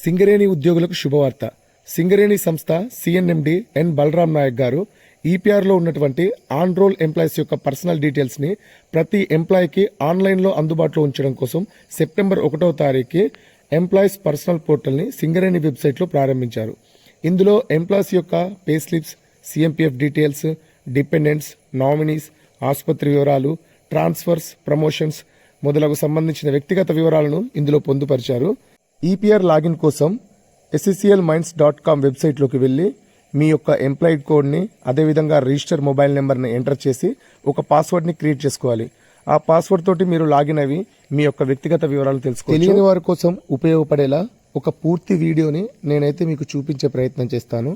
సింగరేణి ఉద్యోగులకు శుభవార్త. సింగరేణి సంస్థ సిఎన్ఎండి ఎన్ బలరాం నాయక్ గారు ఈపీఆర్లో ఉన్నటువంటి ఆన్ రోల్ ఎంప్లాయీస్ యొక్క పర్సనల్ డీటెయిల్స్ని ప్రతి ఎంప్లాయీకి ఆన్లైన్లో అందుబాటులో ఉంచడం కోసం సెప్టెంబర్ ఒకటవ తారీఖు ఎంప్లాయీస్ పర్సనల్ పోర్టల్ని సింగరేణి వెబ్సైట్లో ప్రారంభించారు. ఇందులో ఎంప్లాయీస్ యొక్క pay slips CMPF details dependents nominees ఆసుపత్రి వివరాలు ట్రాన్స్ఫర్స్ ప్రమోషన్స్ మొదలగు సంబంధించిన వ్యక్తిగత వివరాలను ఇందులో పొందుపరిచారు. ఈపీఆర్ లాగిన్ కోసం ఎస్ఎస్సిఎల్ మైండ్స్ డాట్ కామ్ వెబ్సైట్లోకి వెళ్ళి మీ యొక్క ఎంప్లాయిడ్ కోడ్ని అదేవిధంగా రిజిస్టర్ మొబైల్ నెంబర్ని ఎంటర్ చేసి ఒక పాస్వర్డ్ని క్రియేట్ చేసుకోవాలి. ఆ పాస్వర్డ్ తోటి మీరు లాగిన్ అవి మీ యొక్క వ్యక్తిగత వివరాలు తెలుసుకోవాలి తెలియని వారి కోసం ఉపయోగపడేలా ఒక పూర్తి వీడియోని నేనైతే మీకు చూపించే ప్రయత్నం చేస్తాను.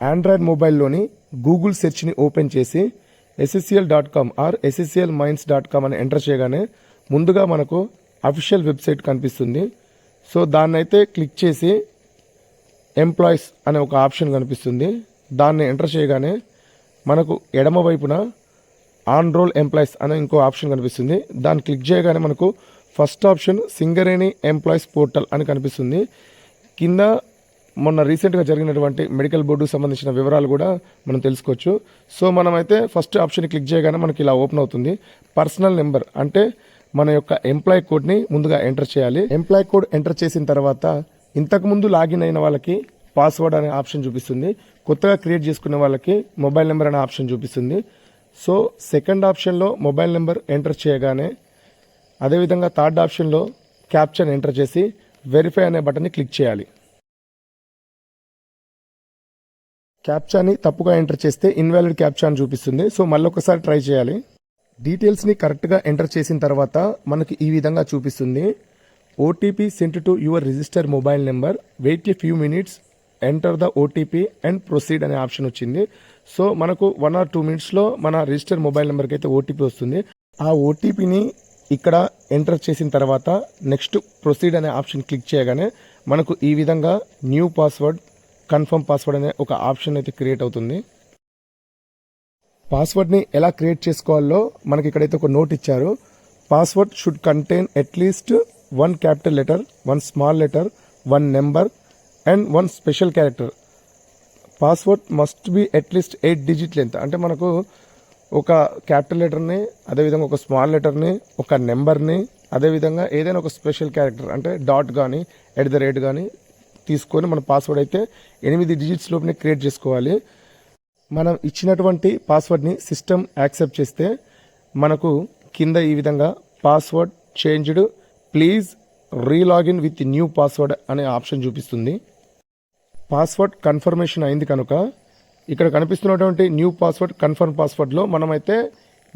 ఆండ్రాయిడ్ మొబైల్లోని గూగుల్ సెర్చ్ని ఓపెన్ చేసి SSCL dot com or SSCL minds dot com అని ఎంటర్ చేయగానే ముందుగా మనకు అఫీషియల్ వెబ్సైట్ కనిపిస్తుంది. సో దాన్ని అయితే క్లిక్ చేసి ఎంప్లాయీస్ అనే ఒక ఆప్షన్ కనిపిస్తుంది. దాన్ని ఎంటర్ చేయగానే మనకు ఎడమ వైపున ఆన్ రోల్ ఎంప్లాయీస్ అనే ఇంకో ఆప్షన్ కనిపిస్తుంది. దాన్ని క్లిక్ చేయగానే మనకు first option Singareni employees portal అని కనిపిస్తుంది. కింద మొన్న రీసెంట్గా జరిగినటువంటి మెడికల్ బోర్డుకు సంబంధించిన వివరాలు కూడా మనం తెలుసుకోవచ్చు. సో మనమైతే ఫస్ట్ ఆప్షన్ క్లిక్ చేయగానే మనకి ఇలా ఓపెన్ అవుతుంది. పర్సనల్ నెంబర్ అంటే మన యొక్క ఎంప్లాయ్ కోడ్ని ముందుగా ఎంటర్ చేయాలి. ఎంప్లాయ్ కోడ్ ఎంటర్ చేసిన తర్వాత ఇంతకుముందు లాగిన్ అయిన వాళ్ళకి పాస్వర్డ్ అనే ఆప్షన్ చూపిస్తుంది. కొత్తగా క్రియేట్ చేసుకున్న వాళ్ళకి మొబైల్ నెంబర్ అనే ఆప్షన్ చూపిస్తుంది. సో సెకండ్ ఆప్షన్లో మొబైల్ నెంబర్ ఎంటర్ చేయగానే అదేవిధంగా థర్డ్ ఆప్షన్లో క్యాప్చర్ ఎంటర్ చేసి వెరిఫై అనే బటన్ని క్లిక్ చేయాలి. క్యాప్చాని తప్పుగా ఎంటర్ చేస్తే ఇన్వాలిడ్ క్యాప్చా అని చూపిస్తుంది. సో మళ్ళీ ఒకసారి ట్రై చేయాలి. డీటెయిల్స్ని కరెక్ట్గా ఎంటర్ చేసిన తర్వాత మనకి ఈ విధంగా చూపిస్తుంది. OTP sent to your register mobile number wait a few minutes enter the OTP and proceed అనే ఆప్షన్ వచ్చింది. సో మనకు వన్ ఆర్ టూ మినిట్స్లో మన రిజిస్టర్ మొబైల్ నెంబర్కి అయితే ఓటీపీ వస్తుంది. ఆ ఓటీపీని ఇక్కడ ఎంటర్ చేసిన తర్వాత నెక్స్ట్ ప్రొసీడ్ అనే ఆప్షన్ క్లిక్ చేయగానే మనకు ఈ విధంగా న్యూ పాస్వర్డ్ కన్ఫర్మ్ పాస్వర్డ్ అనే ఒక ఆప్షన్ అయితే క్రియేట్ అవుతుంది. పాస్వర్డ్ని ఎలా క్రియేట్ చేసుకోవాలో మనకి ఇక్కడైతే ఒక నోట్ ఇచ్చారు. Password should contain at least one capital letter one small letter one number and one special character password must be at least eight digit length అంటే మనకు ఒక క్యాపిటల్ లెటర్ని అదేవిధంగా ఒక స్మాల్ లెటర్ని ఒక నెంబర్ని అదేవిధంగా ఏదైనా ఒక స్పెషల్ క్యారెక్టర్ అంటే డాట్ కానీ ఎట్ ద రేట్ కానీ తీసుకొని మన పాస్వర్డ్ అయితే ఎనిమిది డిజిట్స్ లోపునే క్రియేట్ చేసుకోవాలి. మనం ఇచ్చినటువంటి పాస్వర్డ్ని సిస్టమ్ యాక్సెప్ట్ చేస్తే మనకు కింద ఈ విధంగా password changed please re login with new password అనే ఆప్షన్ చూపిస్తుంది. పాస్వర్డ్ కన్ఫర్మేషన్ అయింది కనుక ఇక్కడ కనిపిస్తున్నటువంటి న్యూ పాస్వర్డ్ కన్ఫర్మ్ పాస్వర్డ్లో మనమైతే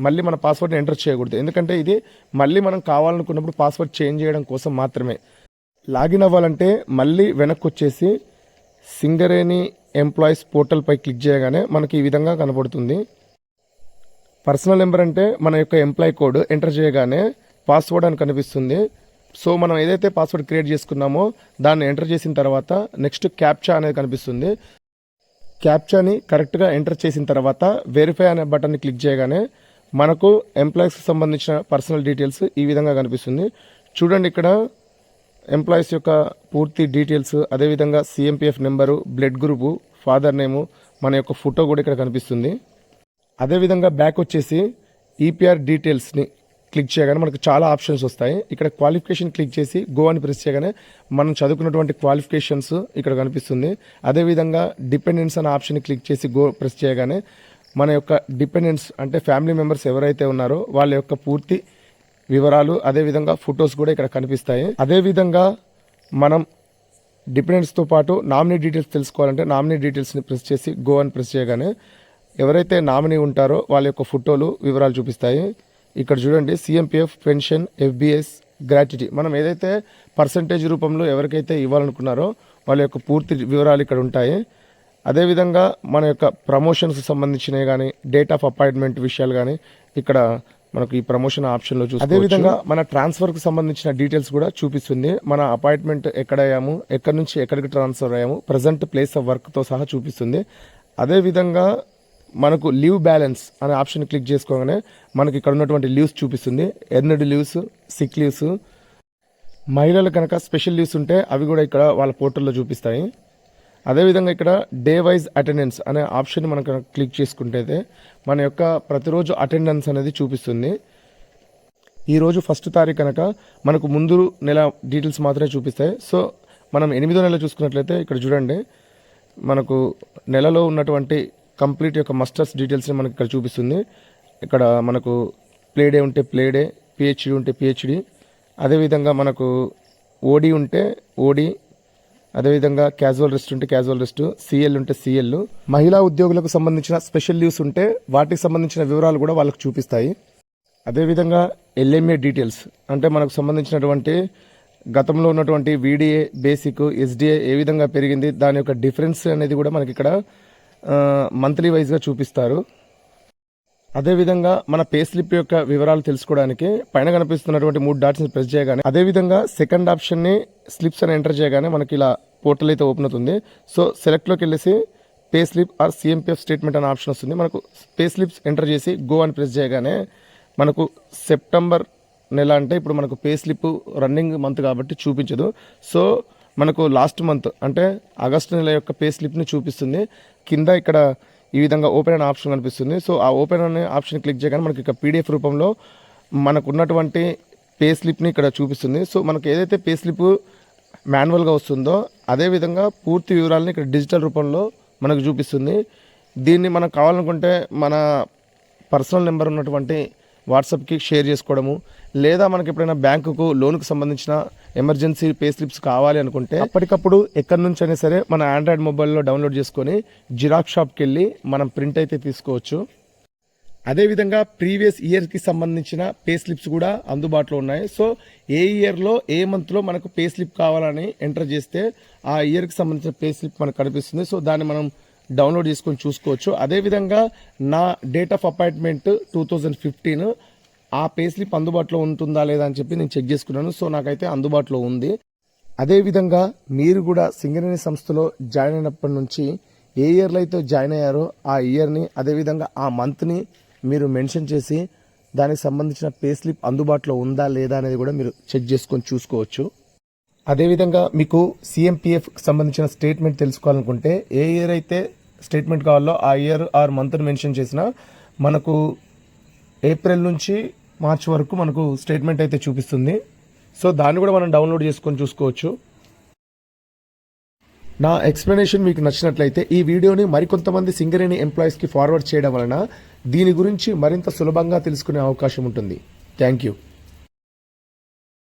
మళ్ళీ మన పాస్వర్డ్ని ఎంటర్ చేయకూడదు. ఎందుకంటే ఇది మళ్ళీ మనం కావాలనుకున్నప్పుడు పాస్వర్డ్ చేంజ్ చేయడం కోసం మాత్రమే. లాగిన్ అవ్వాలంటే మళ్ళీ వెనక్కి వచ్చేసి సింగరేణి ఎంప్లాయీస్ పోర్టల్పై క్లిక్ చేయగానే మనకి ఈ విధంగా కనబడుతుంది. పర్సనల్ నెంబర్ అంటే మన యొక్క ఎంప్లాయ్ కోడ్ ఎంటర్ చేయగానే పాస్వర్డ్ అని కనిపిస్తుంది. సో మనం ఏదైతే పాస్వర్డ్ క్రియేట్ చేసుకున్నామో దాన్ని ఎంటర్ చేసిన తర్వాత నెక్స్ట్ క్యాప్చా అనేది కనిపిస్తుంది. క్యాప్చాని కరెక్ట్గా ఎంటర్ చేసిన తర్వాత వెరిఫై అనే బటన్ని క్లిక్ చేయగానే మనకు ఎంప్లాయీస్కి సంబంధించిన పర్సనల్ డీటెయిల్స్ ఈ విధంగా కనిపిస్తుంది. చూడండి ఇక్కడ ఎంప్లాయీస్ యొక్క పూర్తి డీటెయిల్స్ అదేవిధంగా CMPF number blood group father name మన యొక్క ఫోటో కూడా ఇక్కడ కనిపిస్తుంది. అదేవిధంగా బ్యాక్ వచ్చేసి ఈపీఆర్ డీటెయిల్స్ని క్లిక్ చేయగానే మనకు చాలా ఆప్షన్స్ వస్తాయి. ఇక్కడ క్వాలిఫికేషన్ క్లిక్ చేసి గో అని ప్రెస్ చేయగానే మనం చదువుకున్నటువంటి క్వాలిఫికేషన్స్ ఇక్కడ కనిపిస్తుంది. అదేవిధంగా డిపెండెన్స్ అనే ఆప్షన్ క్లిక్ చేసి గో ప్రెస్ చేయగానే మన యొక్క డిపెండెన్స్ అంటే ఫ్యామిలీ మెంబర్స్ ఎవరైతే ఉన్నారో వాళ్ళ యొక్క పూర్తి వివరాలు అదేవిధంగా ఫొటోస్ కూడా ఇక్కడ కనిపిస్తాయి. అదేవిధంగా మనం డిపెండెంట్స్తో పాటు నామినీ డీటెయిల్స్ తెలుసుకోవాలంటే నామినీ డీటెయిల్స్ని ప్రెస్ చేసి గో అని ప్రెస్ చేయగానే ఎవరైతే నామినీ ఉంటారో వాళ్ళ యొక్క ఫోటోలు వివరాలు చూపిస్తాయి. ఇక్కడ చూడండి సిఎంపిఎఫ్ పెన్షన్ ఎఫ్బిఎస్ గ్రాట్యుటీ. మనం ఏదైతే పర్సంటేజ్ రూపంలో ఎవరికైతే ఇవ్వాలనుకున్నారో వాళ్ళ యొక్క పూర్తి వివరాలు ఇక్కడ ఉంటాయి. అదేవిధంగా మన యొక్క ప్రమోషన్స్ సంబంధించినవి కానీ డేట్ ఆఫ్ అపాయింట్మెంట్ విషయాలు కానీ ఇక్కడ మనకు ఈ ప్రమోషన్ ఆప్షన్లో చూసి అదేవిధంగా మన ట్రాన్స్ఫర్కి సంబంధించిన డీటెయిల్స్ కూడా చూపిస్తుంది. మన అపాయింట్మెంట్ ఎక్కడ అయ్యాము ఎక్కడి నుంచి ఎక్కడికి ట్రాన్స్ఫర్ అయ్యాము ప్రజెంట్ ప్లేస్ ఆఫ్ వర్క్తో సహా చూపిస్తుంది. అదేవిధంగా మనకు లీవ్ బ్యాలెన్స్ అనే ఆప్షన్ క్లిక్ చేసుకోగానే మనకి ఇక్కడ ఉన్నటువంటి లీవ్స్ చూపిస్తుంది. Earned leaves sick leaves. మహిళలు కనుక స్పెషల్ లీవ్స్ ఉంటే అవి కూడా ఇక్కడ వాళ్ళ పోర్టల్లో చూపిస్తాయి. అదేవిధంగా ఇక్కడ డే వైజ్ అటెండెన్స్ అనే ఆప్షన్ మనం క్లిక్ చేసుకుంటే మన యొక్క ప్రతిరోజు అటెండెన్స్ అనేది చూపిస్తుంది. ఈరోజు ఫస్ట్ తారీఖు కనుక మనకు ముందు నెల డీటెయిల్స్ మాత్రమే చూపిస్తాయి. సో మనం ఎనిమిదో నెల చూసుకున్నట్లయితే ఇక్కడ చూడండి మనకు నెలలో ఉన్నటువంటి కంప్లీట్ యొక్క మస్టర్స్ డీటెయిల్స్ని మనకి ఇక్కడ చూపిస్తుంది. ఇక్కడ మనకు ప్లే డే ఉంటే ప్లే డే పిహెచ్డి ఉంటే పిహెచ్డి అదేవిధంగా మనకు ఓడి ఉంటే ఓడి అదేవిధంగా క్యాజువల్ రెస్ట్ ఉంటే క్యాజువల్ రెస్ట్ సిఎల్ ఉంటే సిఎల్ మహిళా ఉద్యోగులకు సంబంధించిన స్పెషల్ లీవ్స్ ఉంటే వాటికి సంబంధించిన వివరాలు కూడా వాళ్ళకు చూపిస్తాయి. అదేవిధంగా ఎల్ఎంఏ డీటెయిల్స్ అంటే మనకు సంబంధించినటువంటి గతంలో ఉన్నటువంటి వీడిఏ బేసిక్ ఎస్డిఏ ఏ విధంగా పెరిగింది దాని యొక్క డిఫరెన్స్ అనేది కూడా మనకి ఇక్కడ మంత్లీ వైజ్గా చూపిస్తారు. అదేవిధంగా మన పే స్లిప్ యొక్క వివరాలు తెలుసుకోవడానికి పైన కనిపిస్తున్నటువంటి మూడు డాట్స్ని ప్రెస్ చేయగానే అదేవిధంగా సెకండ్ ఆప్షన్ని స్లిప్స్ అని ఎంటర్ చేయగానే మనకి ఇలా పోర్టల్ అయితే ఓపెన్ అవుతుంది. సో సెలెక్ట్లోకి వెళ్ళేసి pay slip or CMPF statement అనే ఆప్షన్ వస్తుంది. మనకు పే స్లిప్స్ ఎంటర్ చేసి గో అని ప్రెస్ చేయగానే మనకు సెప్టెంబర్ నెల అంటే ఇప్పుడు మనకు పే స్లిప్ రన్నింగ్ మంత్ కాబట్టి చూపించదు. సో మనకు లాస్ట్ మంత్ అంటే ఆగస్టు నెల యొక్క పే స్లిప్ని చూపిస్తుంది. కింద ఇక్కడ ఈ విధంగా ఓపెన్ అనే ఆప్షన్ కనిపిస్తుంది. సో ఆ ఓపెన్ అనే ఆప్షన్ క్లిక్ చేయగానే మనకి ఇక్కడ పీడిఎఫ్ రూపంలో మనకున్నటువంటి పే స్లిప్ని ఇక్కడ చూపిస్తుంది. సో మనకు ఏదైతే పే స్లిప్ మాన్యువల్గా వస్తుందో అదే విధంగా పూర్తి వివరాలని ఇక్కడ డిజిటల్ రూపంలో మనకు చూపిస్తుంది. దీన్ని మనకు కావాలనుకుంటే మన పర్సనల్ నెంబర్ ఉన్నటువంటి వాట్సాప్కి షేర్ చేసుకోవడము లేదా మనకి ఎప్పుడైనా బ్యాంకుకు లోన్కు సంబంధించిన ఎమర్జెన్సీ పే స్లిప్స్ కావాలి అనుకుంటే అప్పటికప్పుడు ఎక్కడి నుంచి అయినా సరే మన ఆండ్రాయిడ్ మొబైల్లో డౌన్లోడ్ చేసుకొని జిరాక్స్ షాప్కి వెళ్ళి మనం ప్రింట్ అయితే తీసుకోవచ్చు. అదేవిధంగా ప్రీవియస్ ఇయర్కి సంబంధించిన పే స్లిప్స్ కూడా అందుబాటులో ఉన్నాయి. సో ఏ ఇయర్లో ఏ మంత్లో మనకు పే స్లిప్ కావాలని ఎంటర్ చేస్తే ఆ ఇయర్కి సంబంధించిన పే స్లిప్ మనకు కనిపిస్తుంది. సో దాన్ని మనం డౌన్లోడ్ చేసుకొని చూసుకోవచ్చు. అదేవిధంగా నా date of appointment two thousand fifteen ఆ పే స్లిప్ అందుబాటులో ఉంటుందా లేదా అని చెప్పి నేను చెక్ చేసుకున్నాను. సో నాకైతే అందుబాటులో ఉంది. అదేవిధంగా మీరు కూడా సింగరేణి సంస్థలో జాయిన్ అయినప్పటి నుంచి ఏ ఇయర్లో అయితే జాయిన్ అయ్యారో ఆ ఇయర్ని అదేవిధంగా ఆ మంత్ని మీరు మెన్షన్ చేసి దానికి సంబంధించిన పే స్లిప్ అందుబాటులో ఉందా లేదా అనేది కూడా మీరు చెక్ చేసుకొని చూసుకోవచ్చు. అదేవిధంగా మీకు సిఎంపిఎఫ్ సంబంధించిన స్టేట్మెంట్ తెలుసుకోవాలనుకుంటే ఏ ఇయర్ అయితే స్టేట్మెంట్ కావాలో ఆ ఇయర్ ఆర్ మంత్ని మెన్షన్ చేసినా మనకు ఏప్రిల్ నుంచి మార్చ్ వరకు మనకు స్టేట్మెంట్ అయితే చూపిస్తుంది. సో దాన్ని కూడా మనం డౌన్లోడ్ చేసుకొని చూసుకోవచ్చు. నా ఎక్స్ప్లెనేషన్ మీకు నచ్చినట్లయితే ఈ వీడియోని మరికొంతమంది సింగరేణి ఎంప్లాయీస్కి ఫార్వర్డ్ చేయడం వలన దీని గురించి మరింత సులభంగా తెలుసుకునే అవకాశం ఉంటుంది. Thank you